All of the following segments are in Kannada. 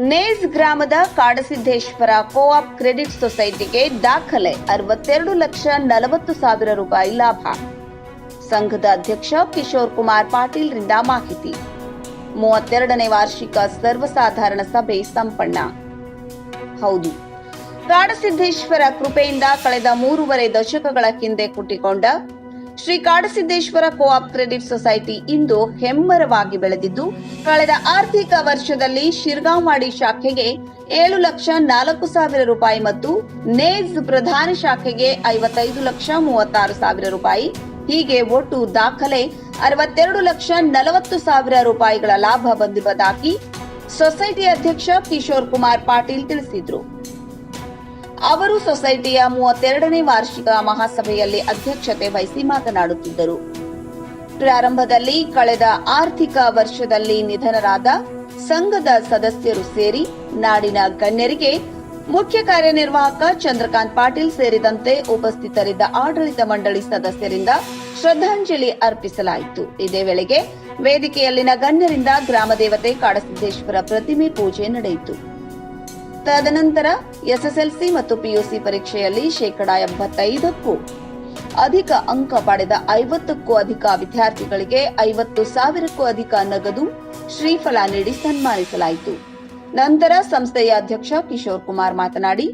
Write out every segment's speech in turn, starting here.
ನೇಜ್ ಗ್ರಾಮದ ಕಾಡಸಿದ್ದೇಶ್ವರ ಕೋಆಪ್ ಕ್ರೆಡಿಟ್ ಸೊಸೈಟಿಗೆ ದಾಖಲೆ. ಅರವತ್ತೆರಡು ಲಕ್ಷ ನಲವತ್ತು ಸಾವಿರ ರೂಪಾಯಿ ಲಾಭ. ಸಂಘದ ಅಧ್ಯಕ್ಷ ಕಿಶೋರ್ ಕುಮಾರ್ ಪಾಟೀಲ್ರಿಂದ ಮಾಹಿತಿ. ಮೂವತ್ತೆರಡನೇ ವಾರ್ಷಿಕ ಸರ್ವಸಾಧಾರಣ ಸಭೆ ಸಂಪನ್ನ. ಹೌದು. ಕಾಡಸಿದ್ದೇಶ್ವರ ಕೃಪೆಯಿಂದ ಕಳೆದ ಮೂರುವರೆ ದಶಕಗಳ ಹಿಂದೆ ಹುಟ್ಟಿಕೊಂಡ Shri Kadasiddeshwara co-op credit society ಇಂದು ಹೆಮ್ಮರವಾಗಿ ಬೆಳೆದಿದ್ದು, ಕಳೆದ ಆರ್ಥಿಕ ವರ್ಷದಲ್ಲಿ ಶಿರ್ಗಾಂವಾಡಿ ಶಾಖೆಗೆ ಏಳು ಲಕ್ಷ ನಾಲ್ಕು ಸಾವಿರ ರೂಪಾಯಿ ಮತ್ತು ನೇಜ್ ಪ್ರಧಾನ ಶಾಖೆಗೆ ಐವತ್ತೈದು ಲಕ್ಷ ಮೂವತ್ತಾರು ಸಾವಿರ ರೂಪಾಯಿ, ಹೀಗೆ ಒಟ್ಟು ದಾಖಲೆ ಅರವತ್ತೆರಡು ಲಕ್ಷ ನಲವತ್ತು ಸಾವಿರ ರೂಪಾಯಿಗಳ ಲಾಭ ಬಂದಿರುವುದಾಗಿ ಸೊಸೈಟಿ ಅಧ್ಯಕ್ಷ ಕಿಶೋರ್ ಕುಮಾರ್ ಪಾಟೀಲ್ ತಿಳಿಸಿದರು. ಅವರು ಸೊಸೈಟಿಯ ಮೂವತ್ತೆರಡನೇ ವಾರ್ಷಿಕ ಮಹಾಸಭೆಯಲ್ಲಿ ಅಧ್ಯಕ್ಷತೆ ವಹಿಸಿ ಮಾತನಾಡುತ್ತಿದ್ದರು. ಪ್ರಾರಂಭದಲ್ಲಿ ಕಳೆದ ಆರ್ಥಿಕ ವರ್ಷದಲ್ಲಿ ನಿಧನರಾದ ಸಂಘದ ಸದಸ್ಯರು ಸೇರಿ ನಾಡಿನ ಗಣ್ಯರಿಗೆ ಮುಖ್ಯ ಕಾರ್ಯನಿರ್ವಾಹಕ ಚಂದ್ರಕಾಂತ್ ಪಾಟೀಲ್ ಸೇರಿದಂತೆ ಉಪಸ್ಥಿತರಿದ್ದ ಆಡಳಿತ ಮಂಡಳಿ ಸದಸ್ಯರಿಂದ ಶ್ರದ್ಧಾಂಜಲಿ ಅರ್ಪಿಸಲಾಯಿತು. ಇದೇ ವೇಳೆಗೆ ವೇದಿಕೆಯಲ್ಲಿನ ಗಣ್ಯರಿಂದ ಗ್ರಾಮ ದೇವತೆ ಕಾಡಸಿದ್ದೇಶ್ವರ ಪ್ರತಿಮೆ ಪೂಜೆ ನಡೆಯಿತು. ತದನಂತರ ಎಸ್ಎಸ್ಎಲ್ಸಿ ಮತ್ತು ಪಿಯುಸಿ ಪರೀಕ್ಷೆಯಲ್ಲಿ ಶೇಕಡಾ ಎಂಬತ್ತೈದಕ್ಕೂ ಅಧಿಕ ಅಂಕ ಪಡೆದ ಐವತ್ತಕ್ಕೂ ಅಧಿಕ ವಿದ್ಯಾರ್ಥಿಗಳಿಗೆ ಐವತ್ತು ಸಾವಿರಕ್ಕೂ ಅಧಿಕ ನಗದು ಶ್ರೀಫಲ ನೀಡಿ ಸನ್ಮಾನಿಸಲಾಯಿತು. ನಂತರ ಸಂಸ್ಥೆಯ ಅಧ್ಯಕ್ಷ ಕಿಶೋರ್ ಕುಮಾರ್ ಮಾತನಾಡಿ,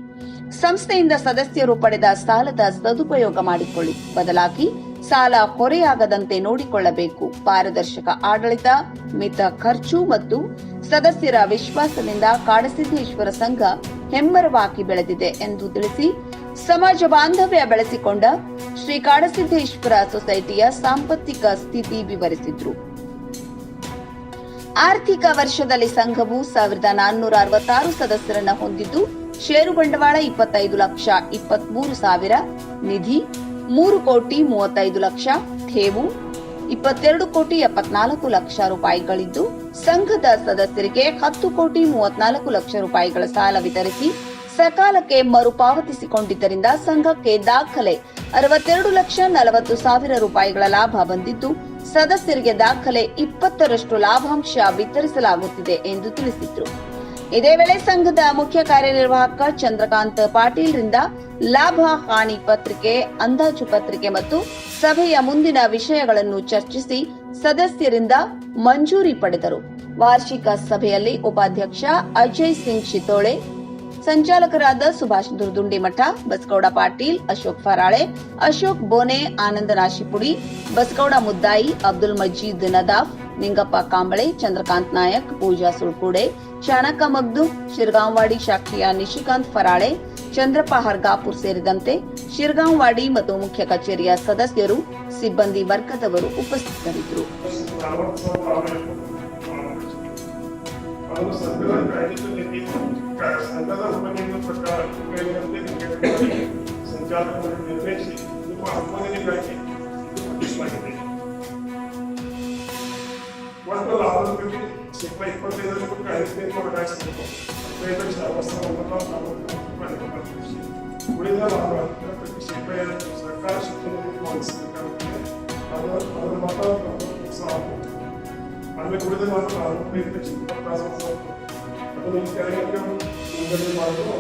ಸಂಸ್ಥೆಯಿಂದ ಸದಸ್ಯರು ಪಡೆದ ಸಾಲದ ಸದುಪಯೋಗ ಮಾಡಿಕೊಳ್ಳಿ, ಬದಲಾಗಿ ಸಾಲ ಹೊರೆಯಾಗದಂತೆ ನೋಡಿಕೊಳ್ಳಬೇಕು. ಪಾರದರ್ಶಕ ಆಡಳಿತ, ಮಿತ ಖರ್ಚು ಮತ್ತು ಸದಸ್ಯರ ವಿಶ್ವಾಸದಿಂದ ಕಾಡಸಿದ್ದೇಶ್ವರ ಸಂಘ ಹೆಮ್ಮರವಾಗಿ ಬೆಳೆದಿದೆ ಎಂದು ತಿಳಿಸಿ ಸಮಾಜ ಬಾಂಧವ್ಯ ಬೆಳೆಸಿಕೊಂಡ ಶ್ರೀ ಕಾಡಸಿದ್ದೇಶ್ವರ ಸೊಸೈಟಿಯ ಸಾಂಪತ್ತಿಕ ಸ್ಥಿತಿ ವಿವರಿಸಿದ್ರು. ಆರ್ಥಿಕ ವರ್ಷದಲ್ಲಿ ಸಂಘವು ಸಾವಿರದ ನಾನ್ನೂರ ಅರವತ್ತಾರು ಸದಸ್ಯರನ್ನ ಹೊಂದಿದ್ದು, ಷೇರು ಬಂಡವಾಳ ಇಪ್ಪತ್ತೈದು ಲಕ್ಷ ಇಪ್ಪತ್ಮೂರು ಸಾವಿರ, ನಿಧಿ ಮೂರು ಕೋಟಿ ಮೂವತ್ತೈದು ಲಕ್ಷ, ಠೇವು ಇಪ್ಪತ್ತೆರಡು ಕೋಟಿ ಎಪ್ಪತ್ನಾಲ್ಕು ಲಕ್ಷ ರೂಪಾಯಿಗಳಿದ್ದು, ಸಂಘದ ಸದಸ್ಯರಿಗೆ ಹತ್ತು ಕೋಟಿ ಮೂವತ್ನಾಲ್ಕು ಲಕ್ಷ ರೂಪಾಯಿಗಳ ಸಾಲ ವಿತರಿಸಿ ಸಕಾಲಕ್ಕೆ ಮರುಪಾವತಿಸಿಕೊಂಡಿದ್ದರಿಂದ ಸಂಘಕ್ಕೆ ದಾಖಲೆ. ಅರವತ್ತೆರಡು ಲಕ್ಷ ನಲವತ್ತು ಸಾವಿರ ರೂಪಾಯಿಗಳ ಲಾಭ ಬಂದಿದ್ದು, ಸದಸ್ಯರಿಗೆ ದಾಖಲೆ ಇಪ್ಪತ್ತರಷ್ಟು ಲಾಭಾಂಶ ವಿತರಿಸಲಾಗುತ್ತಿದೆ ಎಂದು ತಿಳಿಸಿದ್ರು. ಇದೇ ವೇಳೆ ಸಂಘದ ಮುಖ್ಯ ಕಾರ್ಯನಿರ್ವಾಹಕ ಚಂದ್ರಕಾಂತ್ ಪಾಟೀಲ್ ರಿಂದ ಲಾಭ ಹಾನಿ ಪತ್ರಿಕೆ, ಅಂದಾಜು ಪತ್ರಿಕೆ ಮತ್ತು ಸಭೆಯ ಮುಂದಿನ ವಿಷಯಗಳನ್ನು ಚರ್ಚಿಸಿ ಸದಸ್ಯರಿಂದ ಮಂಜೂರಿ ಪಡೆದರು. ವಾರ್ಷಿಕ ಸಭೆಯಲ್ಲಿ ಉಪಾಧ್ಯಕ್ಷ ಅಜಯ್ ಸಿಂಗ್ ಶಿತೋಳೆ, ಸಂಚಾಲಕರಾದ ಸುಭಾಷ್ ದುರ್ದುಂಡಿಮಠ, ಬಸಗೌಡ ಪಾಟೀಲ್, ಅಶೋಕ್ ಫರಾಳೆ, ಅಶೋಕ್ ಬೋನೆ ಆನಂದ ರಾಶಿಪುಡಿ ಬಸಗೌಡ ಮುದ್ದಾಯಿ, ಅಬ್ದುಲ್ ಮಜೀದ್ ನದಾಫ್ ನಿಂಗಪ್ಪ ಕಾಂಬಳೆ, ಚಂದ್ರಕಾಂತ್ ನಾಯಕ್, ಪೂಜಾ ಸುಳ್ಕುಡೆ, ಚಾಣಕ ಮಗ್ದು, ಶಿರ್ಗಾಂವಾಡಿ ಶಾಖೆಯ ನಿಶಿಕಾಂತ್ ಫರಾಳೆ, ಚಂದ್ರಪ್ಪ ಹರ್ಗಾಪುರ್ ಸೇರಿದಂತೆ ಶಿರ್ಗಾಂವಾಡಿ ಮತ್ತು ಮುಖ್ಯ ಕಚೇರಿಯ ಸದಸ್ಯರು, ಸಿಬ್ಬಂದಿ ವರ್ಗದವರು ಉಪಸ್ಥಿತರಿದ್ದರು. ಅದು ಸಂಘದ ಶೇಕಡ ಇಪ್ಪತ್ತೈದರ ಪಕ್ಕ ಐವತ್ತೈದು ಬದಲಾಯಿಸಬೇಕು ಹದಿನೈದು ಲಕ್ಷ ಅರವತ್ತು ಒಂಬತ್ತು ನಲವತ್ತು ರೂಪಾಯಿ ಉಳಿದ ಲಾಭ ಹತ್ತರ ಪೈಕಿ ಶೇಕಡ ಐವತ್ತು ಸರ್ಕಾರ ಶಿಕ್ಷಣದಲ್ಲಿ ಪಾಲಿಸಬೇಕಾಗುತ್ತದೆ ಅದು ಅದರ ಮತ ಪ್ರೋತ್ಸಾಹ ಆಮೇಲೆ ಉಳಿದ ಮಾತ್ರ ಅರವತ್ತೈದು ಲಕ್ಷ ಇಪ್ಪತ್ತಾರು ಸಾವಿರ ಅದನ್ನು ಕೆಳಗೆ ವಿಂಗಡಣೆ ಮಾಡಲು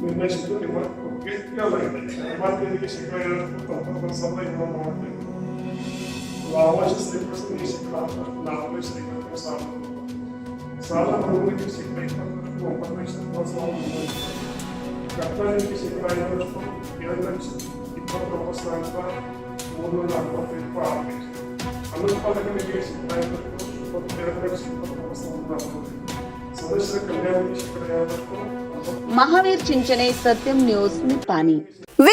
ನಿರ್ಣಯಿಸಿದ್ದು ನಿಮ್ಮ ಒಪ್ಪಿಗೆ ಕೇಳಲಾಗಿದೆ ಮೂವತ್ತೈದಕ್ಕೆ ಶೇಕಡ ಐವತ್ತು ತೊಂಬತ್ತೊಂದು ಸಾವಿರದ ಇನ್ನೂರ ಮೂವತ್ತೈದು ಲಾಭಾಂಶ ಸ್ವೀಕರಿಸಿದ ಶೇಕಡ ನಾಲ್ಕು ಲಕ್ಷ ಐವತ್ತು ಸಾವಿರ ಸಾಲ ಮರುಗಳಿಗೆ ಶೇಕಡ ಇಪ್ಪತ್ತೊಂದು ಒಂಬತ್ತು ಲಕ್ಷ ಮೂವತ್ತು ಸಾವಿರದ ಕರ್ತವ್ಯಕ್ಕೆ ಶೇಕಡ ಐವತ್ತು ಏಳು ಲಕ್ಷ ಇಪ್ಪತ್ತೊಂಬತ್ತು ಸಾವಿರದ ಮೂರುನೂರ ಅರವತ್ತೈದು ಆರು ಲಕ್ಷ ಅನುತ್ಪಾದಕರಿಗೆ ಶೇಕಡ ಐವತ್ತು ಇಪ್ಪತ್ತೆರಡು ಲಕ್ಷ ಇಪ್ಪತ್ತೊಂಬತ್ತು ಸಾವಿರದ ಅರವತ್ತೈದು ಸದಸ್ಯರ ಕಲ್ಯಾಣಕ್ಕೆ ಶೇಕಡ ಐವತ್ತು ಮಹಾವೀರ್ ಚಿಂಚನೆ ಸತ್ಯಂ ನ್ಯೂಸ್ ನಿಪ್ಪಾನಿ